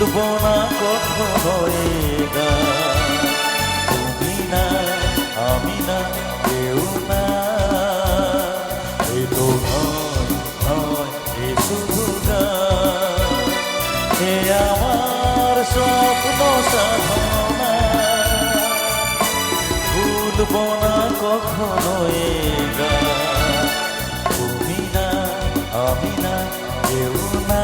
ভুলব না কখনো এ তুমি না, আমি না, কেউ না। এ তো নয় নয় এ শুধু আমার স্বপ্ন সাধনা। ভুলব না কখনো তুমি না, আমি না, কেউ না।